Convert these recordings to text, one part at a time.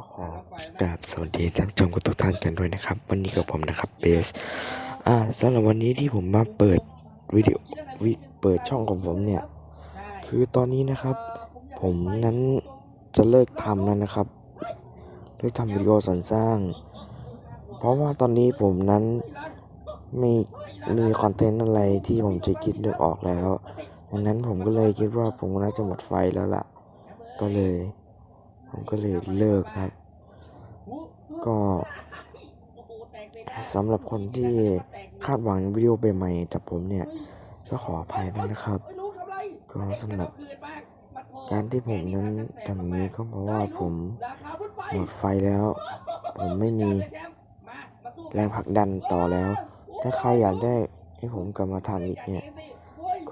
ก็ขอกราบสวัสดีท่านผู้ชมทุกท่านกันด้วยนะครับ วันนี้กับผมนะครับเบสอ่าสำหรับวันนี้ที่ผมมาเปิดวิดีโอวิเปิดช่องของผมเนี่ย คือตอนนี้นะครับ ผมนั้นจะเลิกทำแล้วนะครับ เลิกทำวิดีโอสอนสร้าง เพราะว่าตอนนี้ผมนั้นไม่มีคอนเทนต์อะไรที่ผมจะคิดนึกออกแล้วดังนั้นผมก็เลยคิดว่าผมน่าจะหมดไฟแล้วล่ะ ก็เลย ผมก็เลยเลิกครับ ก็สำหรับคนที่คาดหวังวิดีโอใหม่ๆจากผมเนี่ย ก็ขออภัยด้วยนะครับ ก็สำหรับการที่ผมนั้นทำนี้ก็เพราะว่าผมหมดไฟแล้ว ผมไม่มีแรงผลักดันต่อแล้ว ถ้าใครอยากได้ให้ผมกลับมาทำอีกเนี่ย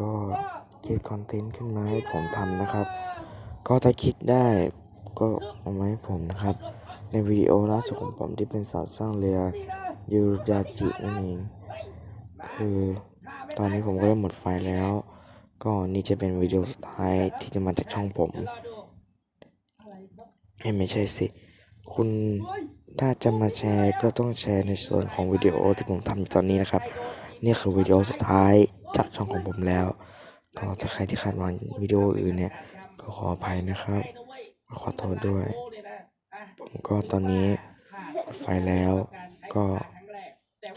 ก็คิดคอนเทนต์ขึ้นมาให้ผมทำนะครับ ก็ถ้าคิดได้ ก็เอามาให้ผมนะครับ ในวิดีโอล่าสุดของผมที่เป็นสอนสร้างเรือยูยาจินั่นเอง คือตอนนี้ผมก็เริ่มหมดไฟแล้ว ก็นี่จะเป็นวิดีโอสุดท้ายที่จะมาจากช่องผมไม่ใช่สิ คุณถ้าจะมาแชร์ก็ต้องแชร์ในส่วนของวิดีโอที่ผมทำอยู่ตอนนี้นะครับ นี่คือวิดีโอสุดท้ายจากช่องของผมแล้ว ก็ถ้าใครที่คาดหวังวิดีโออื่นเนี่ย ก็ขออภัยนะครับ ขอโทษด้วย ผมก็ตอนนี้ปิดไฟแล้ว ก็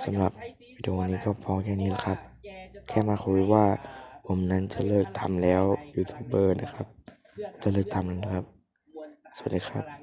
สำหรับวิดีโอนี้ก็พอแค่นี้แหละครับ แค่มาคุยว่าผมนั้นจะเลิกทำแล้วยูทูบเบอร์นะครับ จะเลิกทำแล้วนะครับ สวัสดีครับ